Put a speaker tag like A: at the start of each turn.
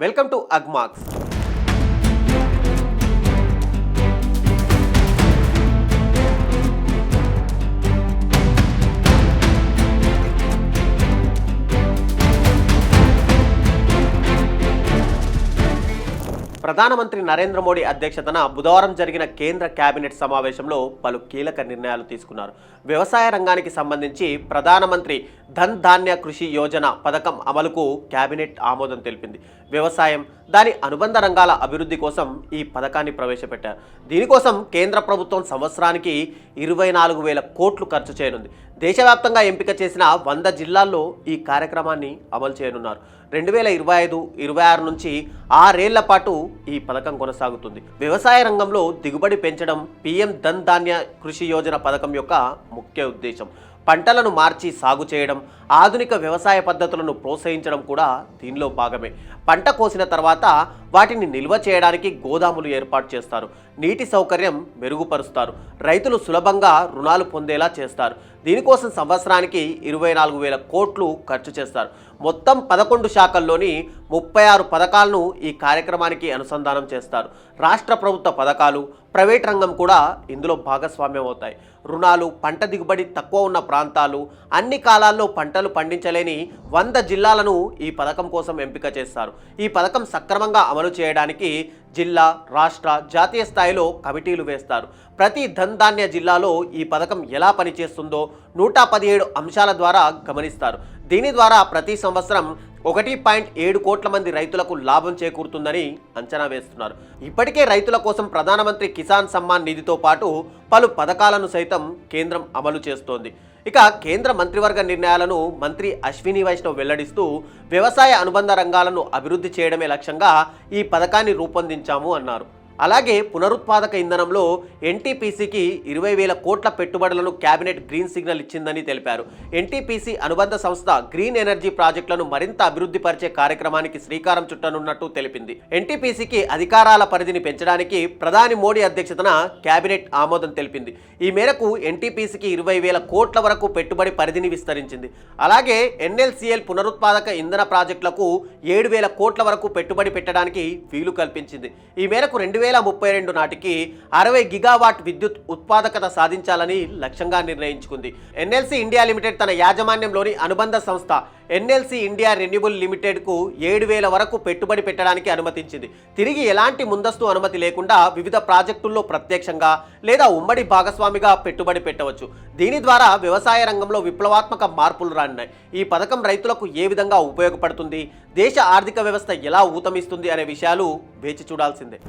A: Welcome to Agmarks. ప్రధానమంత్రి నరేంద్ర మోడీ అధ్యక్షతన బుధవారం జరిగిన కేంద్ర కేబినెట్ సమావేశంలో పలు కీలక నిర్ణయాలు తీసుకున్నారు. వ్యవసాయ రంగానికి సంబంధించి ప్రధానమంత్రి ధన్ ధాన్య కృషి యోజన పథకం అమలుకు కేబినెట్ ఆమోదం తెలిపింది. వ్యవసాయం దాని అనుబంధ రంగాల అభివృద్ధి కోసం ఈ పథకాన్ని ప్రవేశపెట్టారు. దీనికోసం కేంద్ర ప్రభుత్వం సంవత్సరానికి ఇరవై నాలుగు వేల కోట్లు ఖర్చు చేయనుంది. దేశవ్యాప్తంగా ఎంపిక చేసిన వంద జిల్లాల్లో ఈ కార్యక్రమాన్ని అమలు చేయనున్నారు. రెండు వేల ఇరవై ఐదు ఇరవై ఆరు నుంచి ఆరేళ్ళ పాటు ఈ పథకం కొనసాగుతుంది. వ్యవసాయ రంగంలో దిగుబడి పెంచడం పీఎం ధన్ ధాన్య కృషి యోజన పథకం యొక్క ముఖ్య ఉద్దేశం. పంటలను మార్చి సాగు చేయడం ఆధునిక వ్యవసాయ పద్ధతులను ప్రోత్సహించడం కూడా దీనిలో భాగమే. పంట కోసిన తర్వాత వాటిని నిల్వ చేయడానికి గోదాములు ఏర్పాటు చేస్తారు. నీటి సౌకర్యం మెరుగుపరుస్తారు. రైతులు సులభంగా రుణాలు పొందేలా చేస్తారు. దీనికోసం సంవత్సరానికి ఇరవై నాలుగు వేల కోట్లు ఖర్చు చేస్తారు. మొత్తం పదకొండు శాఖల్లోని ముప్పై ఆరు పథకాలను ఈ కార్యక్రమానికి అనుసంధానం చేస్తారు. రాష్ట్ర ప్రభుత్వ పథకాలు ప్రైవేట్ రంగం కూడా ఇందులో భాగస్వామ్యం అవుతాయి. రుణాలు పంట దిగుబడి తక్కువ ఉన్న ప్రాంతాలు అన్ని కాలాల్లో పంటలు పండించలేని వంద జిల్లాలను ఈ పథకం కోసం ఎంపిక చేస్తారు. ఈ పథకం సక్రమంగా అమలు చేయడానికి జిల్లా రాష్ట్ర జాతీయ స్థాయిలో కమిటీలు వేస్తారు. ప్రతి ధన్ ధాన్య జిల్లాలో ఈ పథకం ఎలా పనిచేస్తుందో నూట పదిహేడు అంశాల ద్వారా గమనిస్తారు. దీని ద్వారా ప్రతి సంవత్సరం ఒకటి పాయింట్ ఏడు కోట్ల మంది రైతులకు లాభం చేకూరుతుందని అంచనా వేస్తున్నారు. ఇప్పటికే రైతుల కోసం ప్రధానమంత్రి కిసాన్ సమ్మాన్ నిధితో పాటు పలు పథకాలను సైతం కేంద్రం అమలు చేస్తోంది. ఇక కేంద్ర మంత్రివర్గ నిర్ణయాలను మంత్రి అశ్విని వైష్ణవ్ వెల్లడిస్తూ వ్యవసాయ అనుబంధ రంగాలను అభివృద్ధి చేయడమే లక్ష్యంగా ఈ పథకాన్ని రూపొందించాము అన్నారు. అలాగే పునరుత్పాదక ఇంధనంలో ఎన్టీపీసీకి ఇరవై వేల కోట్ల పెట్టుబడులను కేబినెట్ గ్రీన్ సిగ్నల్ ఇచ్చిందని తెలిపారు. ఎన్టీపీసీ అనుబంధ సంస్థ గ్రీన్ ఎనర్జీ ప్రాజెక్టులను మరింత అభివృద్ధి పరిచే కార్యక్రమానికి శ్రీకారం చుట్టనున్నట్టు తెలిపింది. ఎన్టీపీసీకి అధికారాల పరిధిని పెంచడానికి ప్రధాని మోడీ అధ్యక్షతన కేబినెట్ ఆమోదం తెలిపింది. ఈ మేరకు ఎన్టీపీసీకి ఇరవై వేల కోట్ల వరకు పెట్టుబడి పరిధిని విస్తరించింది. అలాగే ఎన్ఎల్సీఎల్ పునరుత్పాదక ఇంధన ప్రాజెక్టులకు ఏడు వేల కోట్ల వరకు పెట్టుబడి పెట్టడానికి వీలు కల్పించింది. ఈ మేరకు రెండు వేల వేల ముప్పై రెండు నాటికి అరవై గిగావాట్ విద్యుత్ ఉత్పాదకత సాధించాలని లక్ష్యంగా నిర్ణయించుకుంది. ఎన్ఎల్సి ఇండియా లిమిటెడ్ తన యాజమాన్యంలోని అనుబంధ సంస్థ ఎన్ఎల్సి ఇండియా రెన్యూబుల్ లిమిటెడ్కు ఏడు వేల వరకు పెట్టుబడి పెట్టడానికి అనుమతించింది. తిరిగి ఎలాంటి ముందస్తు అనుమతి లేకుండా వివిధ ప్రాజెక్టుల్లో ప్రత్యక్షంగా లేదా ఉమ్మడి భాగస్వామిగా పెట్టుబడి పెట్టవచ్చు. దీని ద్వారా వ్యవసాయ రంగంలో విప్లవాత్మక మార్పులు రానున్నాయి. ఈ పథకం రైతులకు ఏ విధంగా ఉపయోగపడుతుంది? దేశ ఆర్థిక వ్యవస్థ ఎలా ఊతమిస్తుంది అనే విషయాలు వేచి చూడాల్సిందే.